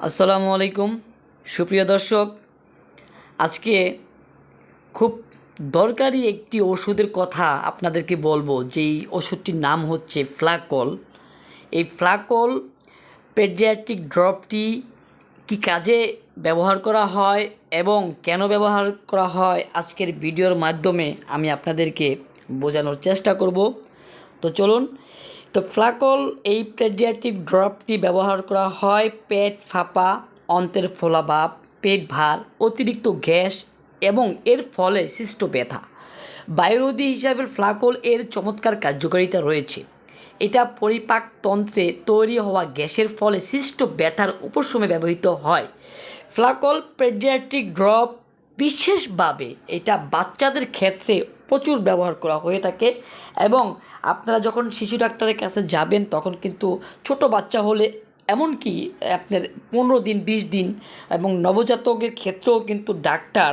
আসসালামু আলাইকুম। সুপ্রিয় দর্শক, আজকে খুব দরকারি একটি ওষুধের কথা আপনাদেরকে বলব। যেই ওষুধটির নাম হচ্ছে ফ্লাকল। এই ফ্লাকল পেডিয়াট্রিক ড্রপটি কি কাজে ব্যবহার করা হয় এবং কেন ব্যবহার করা হয় আজকের ভিডিওর মাধ্যমে আমি আপনাদেরকে বোঝানোর চেষ্টা করব। তো চলুন তো ফ্লাকল এই পেডিয়াট্রিক ড্রপটি ব্যবহার করা হয় পেট ফাঁপা, অন্তের ফোলাভাব পেট ভার, অতিরিক্ত গ্যাস এবং এর ফলে সৃষ্ট ব্যথা। বায়ুরোধী হিসাবে ফ্লাকল এর চমৎকার কার্যকারিতা রয়েছে। এটা পরিপাকতন্ত্রে তৈরি হওয়া গ্যাসের ফলে সৃষ্ট ব্যথার উপশমে ব্যবহৃত হয়। ফ্লাকল পেডিয়াট্রিক ড্রপ বিশেষভাবে এটা বাচ্চাদের ক্ষেত্রে প্রচুর ব্যবহার করা হয়ে থাকে এবং আপনারা যখন শিশু ডাক্তারের কাছে যাবেন, তখন কিন্তু ছোট বাচ্চা হলে এমনকি আপনার পনেরো দিন, বিশ দিন এবং নবজাতকের ক্ষেত্রেও কিন্তু ডাক্তার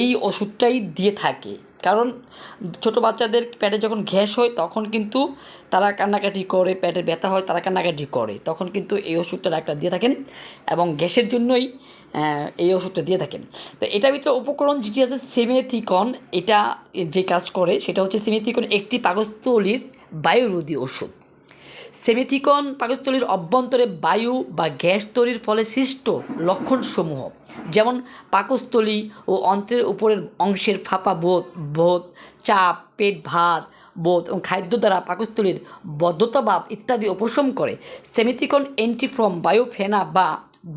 এই ওষুধটাই দিয়ে থাকে। কারণ ছোট বাচ্চাদের পেটে যখন গ্যাস হয়, তখন কিন্তু তারা কান্নাকাটি করে, পেটে ব্যথা হয়, তারা কান্নাকাটি করে। তখন কিন্তু এই ওষুধটা ডাক্তার দিয়ে থাকেন এবং গ্যাসের জন্যই এই ওষুধটা দিয়ে থাকেন। তো এটার ভিতরে উপকরণ যেটি আছে, সেমেথিকন, এটা যে কাজ করে, সেটা হচ্ছে সেমেথিকন, একটি পাকস্থলীর বায়ুরোধী ওষুধ। সেমিথিকন পাকস্থলীর অভ্যন্তরে বায়ু বা গ্যাস তৈরির ফলে সৃষ্ট লক্ষণসমূহ, যেমন পাকস্থলী ও অন্ত্রের উপরের অংশের ফাঁপা বোধ বোধ, চাপ, পেট ভাত বোধ এবং খাদ্য দ্বারা পাকস্থলীর বদ্ধতাভাব ইত্যাদি উপশম করে। সেমিথিকন অ্যান্টিফ্রম বায়োফেনা বা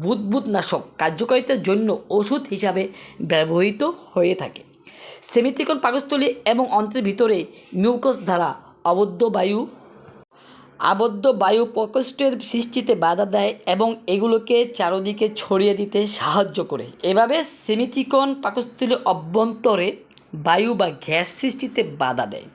বুদবুদনাশক কার্যকারিতার জন্য ওষুধ হিসাবে ব্যবহৃত হয়ে থাকে। সেমিথিকন পাকস্থলী এবং অন্ত্রের ভিতরে মিউকস দ্বারা অবদ্ধ বায়ু আবদ্ধ বায়ু প্রকোষ্ঠের সৃষ্টিতে বাধা দেয় এবং এগুলোকে চারোদিকে ছড়িয়ে দিতে সাহায্য করে। এভাবে সেমিথিকন পাকস্থলীর অভ্যন্তরে বায়ু বা গ্যাস সৃষ্টিতে বাধা দেয়।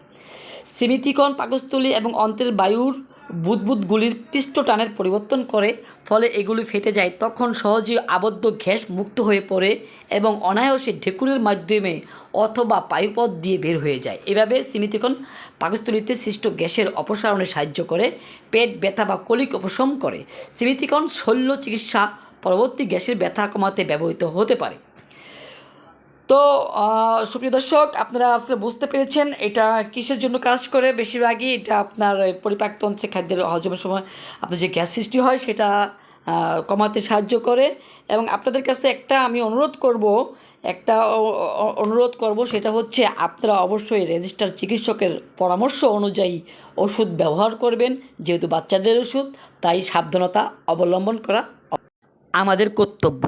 সেমিথিকন পাকস্থলী এবং অন্ত্রের বায়ুর বুদবুদগুলির পৃষ্ঠটানের পরিবর্তন করে, ফলে এগুলি ফেটে যায়। তখন সহজেই আবদ্ধ গ্যাস মুক্ত হয়ে পড়ে এবং অনায়াসে ঢেকুরের মাধ্যমে অথবা পায়ুপথ দিয়ে বের হয়ে যায়। এভাবে সিমিতিকন পাকস্থলীতে সৃষ্ট গ্যাসের অপসারণে সাহায্য করে, পেট ব্যথা বা কলিক উপশম করে। সিমিতিকন শল্য চিকিৎসা পরবর্তী গ্যাসের ব্যথা কমাতে ব্যবহৃত হতে পারে। তো সুপ্রিয় দর্শক, আপনারা আসলে বুঝতে পেরেছেন এটা কিসের জন্য কাজ করে। বেশিরভাগই এটা আপনার পরিপাকতন্ত্রে খাদ্যের হজমের সময় আপনার যে গ্যাস সৃষ্টি হয় সেটা কমাতে সাহায্য করে। এবং আপনাদের কাছে একটা আমি অনুরোধ করব, একটা অনুরোধ করব, সেটা হচ্ছে আপনারা অবশ্যই রেজিস্টার চিকিৎসকের পরামর্শ অনুযায়ী ওষুধ ব্যবহার করবেন। যেহেতু বাচ্চাদের ওষুধ, তাই সাবধানতা অবলম্বন করা আমাদের কর্তব্য।